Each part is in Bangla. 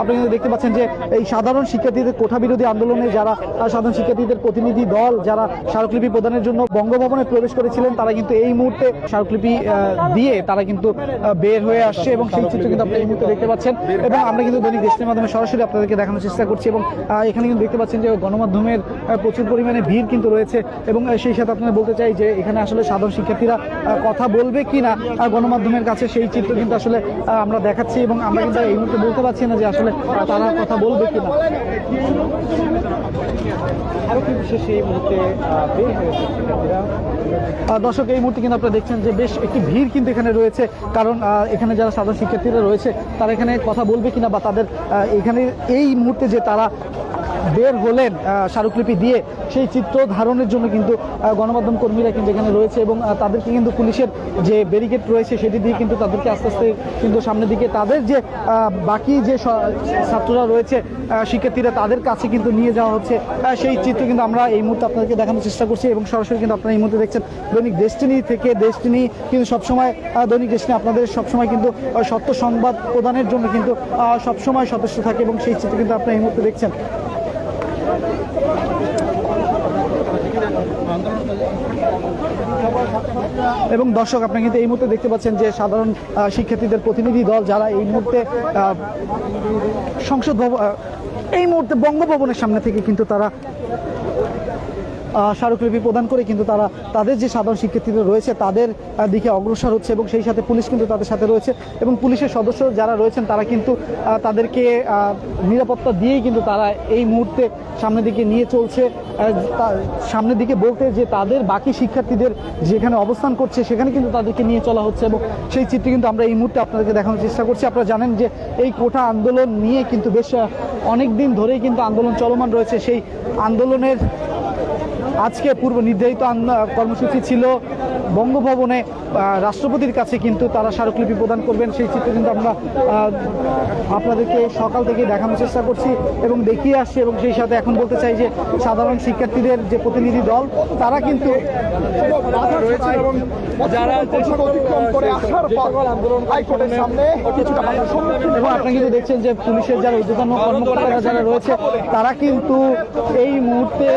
আপনি কিন্তু দেখতে পাচ্ছেন যে এই সাধারণ শিক্ষার্থীদের কোঠা বিরোধী আন্দোলনে যারা সাধারণ শিক্ষার্থীদের প্রতিনিধি দল, যারা স্মারকলিপি প্রদানের জন্য বঙ্গভবনে প্রবেশ করেছিলেন, তারা কিন্তু এই মুহূর্তে স্মারকলিপি দিয়ে তারা কিন্তু বের হয়ে আসছে এবং সেই চিত্র কিন্তু আপনি এই মুহূর্তে দেখতে পাচ্ছেন। এবং আমরা কিন্তু দৈনিক দেশের মাধ্যমে সরাসরি আপনাদেরকে দেখানোর চেষ্টা করছি এবং এখানে কিন্তু দেখতে পাচ্ছেন যে গণমাধ্যমের প্রচুর পরিমাণে ভিড় কিন্তু রয়েছে এবং সেই সাথে আপনারা বলতে চাই যে এখানে আসলে সাধারণ শিক্ষার্থীরা কথা বলবে কি না গণমাধ্যমের কাছে সেই চিত্র কিন্তু আসলে আমরা দেখাচ্ছি এবং আমরা কিন্তু এই মুহূর্তে বলতে পারছি না যে আসলে তারা কথা বলবে কি না আহ, দর্শক এই মুহূর্তে কিন্তু আপনারা দেখছেন যে বেশ একটি ভিড় কিন্তু এখানে রয়েছে কারণ এখানে যারা সাধারণ শিক্ষার্থীরা রয়েছে তারা এখানে কথা বলবে কিনা বা তাদের এখানে এই মুহূর্তে যে তারা বের হলেন স্মারকলিপি দিয়ে সেই চিত্র ধারণের জন্য কিন্তু গণমাধ্যম কর্মীরা কিন্তু এখানে রয়েছে এবং তাদেরকে কিন্তু পুলিশের যে ব্যারিকেড রয়েছে সেটি দিয়ে কিন্তু তাদেরকে আস্তে আস্তে কিন্তু সামনের দিকে তাদের যে বাকি যে ছাত্ররা রয়েছে শিক্ষার্থীরা তাদের কাছে কিন্তু নিয়ে যাওয়া হচ্ছে। সেই চিত্র কিন্তু আমরা এই মুহূর্তে আপনাদেরকে দেখানোর চেষ্টা করছি এবং সরাসরি কিন্তু আপনারা এই মুহূর্তে দেখছেন দৈনিক ডেস্টিনি থেকে ডেস্টিনি কিন্তু সবসময় দৈনিক ডেস্টিনি আপনাদের সবসময় কিন্তু সত্য সংবাদ প্রদানের জন্য কিন্তু সবসময় সদস্য থাকে এবং সেই চিত্র কিন্তু আপনারা এই মুহূর্তে দেখছেন। এবং দর্শক, আপনি কিন্তু এই মুহূর্তে দেখতে পাচ্ছেন যে সাধারণ শিক্ষার্থীদের প্রতিনিধি দল যারা এই মুহূর্তে সংসদ ভবন এই মুহূর্তে বঙ্গভবনের সামনে থেকে কিন্তু তারা স্মারকলিপি প্রদান করে কিন্তু তারা তাদের যে সাধারণ শিক্ষার্থীরা রয়েছে তাদের দিকে অগ্রসর হচ্ছে এবং সেই সাথে পুলিশ কিন্তু তাদের সাথে রয়েছে এবং পুলিশের সদস্য যারা রয়েছেন তারা কিন্তু তাদেরকে নিরাপত্তা দিয়েই কিন্তু তারা এই মুহূর্তে সামনের দিকে নিয়ে চলছে। সামনের দিকে বলতে যে তাদের বাকি শিক্ষার্থীদের যেখানে অবস্থান করছে সেখানে কিন্তু তাদেরকে নিয়ে চলা হচ্ছে এবং সেই চিত্র কিন্তু আমরা এই মুহূর্তে আপনাদেরকে দেখানোর চেষ্টা করছি। আপনারা জানেন যে এই কোঠা আন্দোলন নিয়ে কিন্তু বেশ অনেক দিন ধরেই কিন্তু আন্দোলন চলমান রয়েছে। সেই আন্দোলনের আজকে পূর্ব নির্ধারিত কর্মসূচি ছিল বঙ্গভবনে রাষ্ট্রপতির কাছে কিন্তু তারা স্মারকলিপি প্রদান করবেন। সেই চিত্র কিন্তু আমরা আপনাদেরকে সকাল থেকে দেখানোর চেষ্টা করছি এবং দেখিয়ে আসছি এবং সেই সাথে এখন বলতে চাই যে সাধারণ শিক্ষার্থীদের যে প্রতিনিধি দল তারা কিন্তু এবং আপনারা কিন্তু দেখছেন যে পুলিশের যারা ঊর্ধ্বতন কর্মকর্তারা যারা রয়েছে তারা কিন্তু এই মুহূর্তে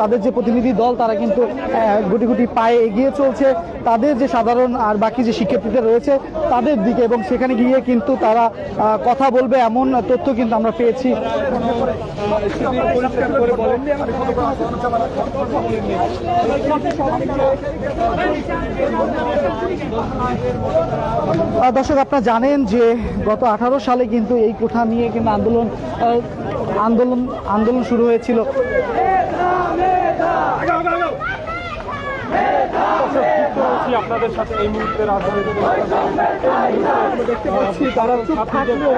তাদের যে প্রতিনিধি দল, তারা কিন্তু গুটি গুটি পায়ে এগিয়ে চলছে। তাদের যে সাধারণ আর বাকি যে শিক্ষার্থীদের রয়েছে, তাদের দিকে এবং সেখানে গিয়ে কিন্তু তারা কথা বলবে এমন তথ্য কিন্তু আমরা পেয়েছি। দর্শক, আপনারা জানেন যে গত আঠারো সালে কিন্তু এই কোঠা নিয়ে কিন্তু আন্দোলন আন্দোলন আন্দোলন শুরু হয়েছিল। আপনাদের সাথে এই মুহূর্তে রাজধানীতে দেখতে পাচ্ছি তারা চুপ থাকলেও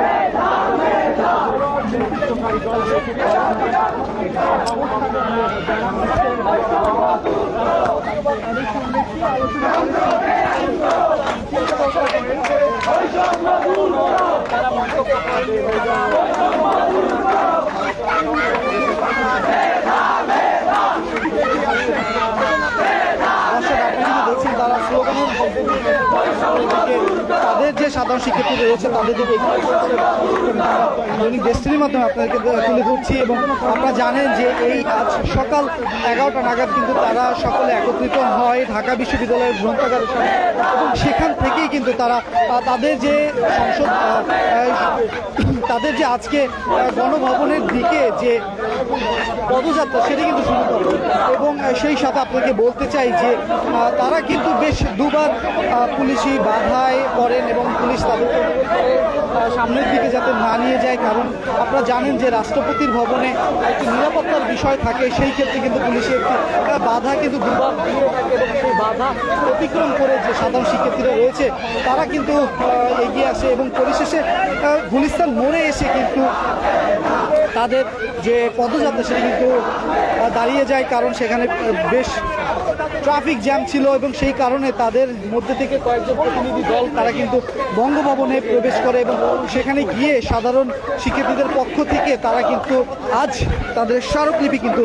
দর্শক আপনারা কিন্তু দেখছেন তারা স্লোগানের মধ্যে দিয়ে দিকে তাদের যে সাধারণ শিক্ষার্থী রয়েছে, তাদের এগিয়ে দৈনিক দেশটির মাধ্যমে আপনাদেরকে তুলে ধরছি এবং আপনারা জানেন যে এই আজ সকাল এগারোটা নাগাদ কিন্তু তারা সকলে একত্রিত হয় ঢাকা বিশ্ববিদ্যালয়ের গ্রন্থাগার এবং সেখান থেকেই কিন্তু তারা তাদের যে সংসদ তাদের যে আজকে গণভবনের দিকে যে পদযাত্রা সেটা কিন্তু শুরু করে এবং সেই সাথে আপনাকে বলতে চাই যে তারা কিন্তু বেশ দুবার পুলিশি বাধায় করেন এবং পুলিশ আহ, সামনের দিকে যাতে না নিয়ে যায়। কারণ আপনারা জানেন যে রাষ্ট্রপতির ভবনে একটি নিরাপত্তার বিষয় থাকে সেই ক্ষেত্রে কিন্তু পুলিশের একটি বাধা কিন্তু দুবার দিয়ে থাকে এবং সেই বাধা অতিক্রম করে যে সাধারণ শিক্ষার্থীরা রয়েছে তারা কিন্তু এগিয়ে আসে এবং পরিশেষে গুলিস্তান মোড়ে এসে কিন্তু তাদের যে পদযাত্রা সেটা কিন্তু দাঁড়িয়ে যায়, কারণ সেখানে বেশ ট্রাফিক জ্যাম ছিল এবং সেই কারণে তাদের মধ্যে থেকে কয়েকজন প্রতিনিধি দল, তারা কিন্তু বঙ্গভবনে প্রবেশ করে এবং সেখানে গিয়ে সাধারণ শিক্ষার্থীদের পক্ষ থেকে তারা কিন্তু আজ তাদের স্মারকলিপি কিন্তু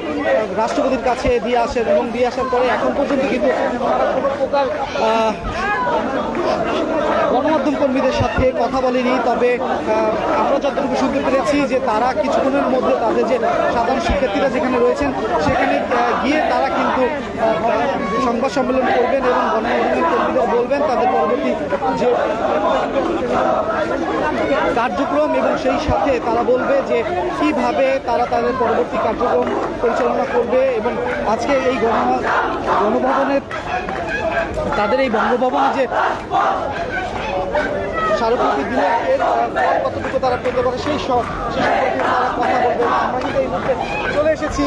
রাষ্ট্রপতির কাছে দিয়ে আসেন এবং দিয়ে আসার পরে এখন পর্যন্ত কিন্তু কোনো প্রকার গণমাধ্যম কর্মীদের সাথে কথা বলেনি, তবে আমরা যতটুকু শুনতে পেরেছি যে তারা কিছুক্ষণের মধ্যে তাদের যে সাধারণ শিক্ষার্থীরা যেখানে রয়েছেন, সেখানে গিয়ে তারা কিন্তু সংবাদ সম্মেলন করবেন এবং গণমাধ্যমের কর্মীদের বলবেন তাদের পরবর্তী যে কার্যক্রম এবং সেই সাথে তারা বলবে যে কীভাবে তারা তাদের পরবর্তী কার্যক্রম পরিচালনা করবে এবং আজকে এই গণ গণভবনের তাদের এই বঙ্গভবনে যে স্মারকলিপি দিলে কতটুকু তারা পেতে পারে সেই সব সেই সম্পর্কে তারা কথা বলবে। আমরা কিন্তু এই মুহূর্তে চলে এসেছি।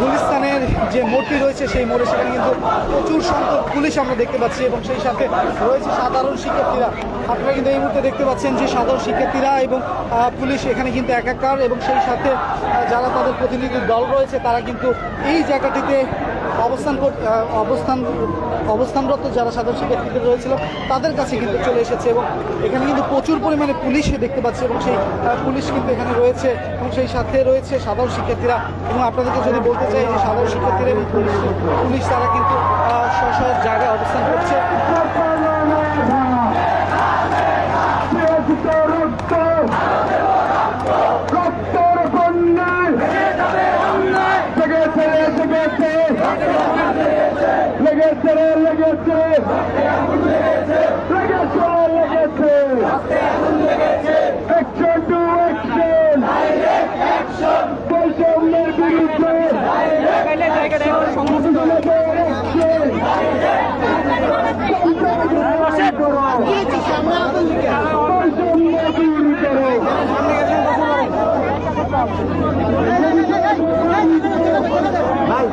গুলিস্তানের যে মোড়টি রয়েছে, সেই মোড়ে সেখানে কিন্তু প্রচুর সংখ্যক পুলিশ আমরা দেখতে পাচ্ছি এবং সেই সাথে রয়েছে সাধারণ শিক্ষার্থীরা। আপনারা কিন্তু এই মুহূর্তে দেখতে পাচ্ছেন যে সাধারণ শিক্ষার্থীরা এবং পুলিশ এখানে কিন্তু একাকার এবং সেই সাথে যারা তাদের প্রতিনিধি দল রয়েছে, তারা কিন্তু এই জায়গাটিতে অবস্থান অবস্থান, অবস্থানরত যারা সাধারণ শিক্ষার্থীদের রয়েছিল, তাদের কাছে কিন্তু চলে এসেছে। এবং এখানে কিন্তু প্রচুর পরিমাণে পুলিশ দেখতে পাচ্ছে এবং সেই পুলিশ কিন্তু এখানে রয়েছে এবং সেই সাথে রয়েছে সাধারণ শিক্ষার্থীরা এবং আপনাদেরকে যদি বলতে চাই যে সাধারণ শিক্ষার্থীরা এবং পুলিশ পুলিশ তারা কিন্তু স্ব জায়গায় অবস্থান করছে। ভাই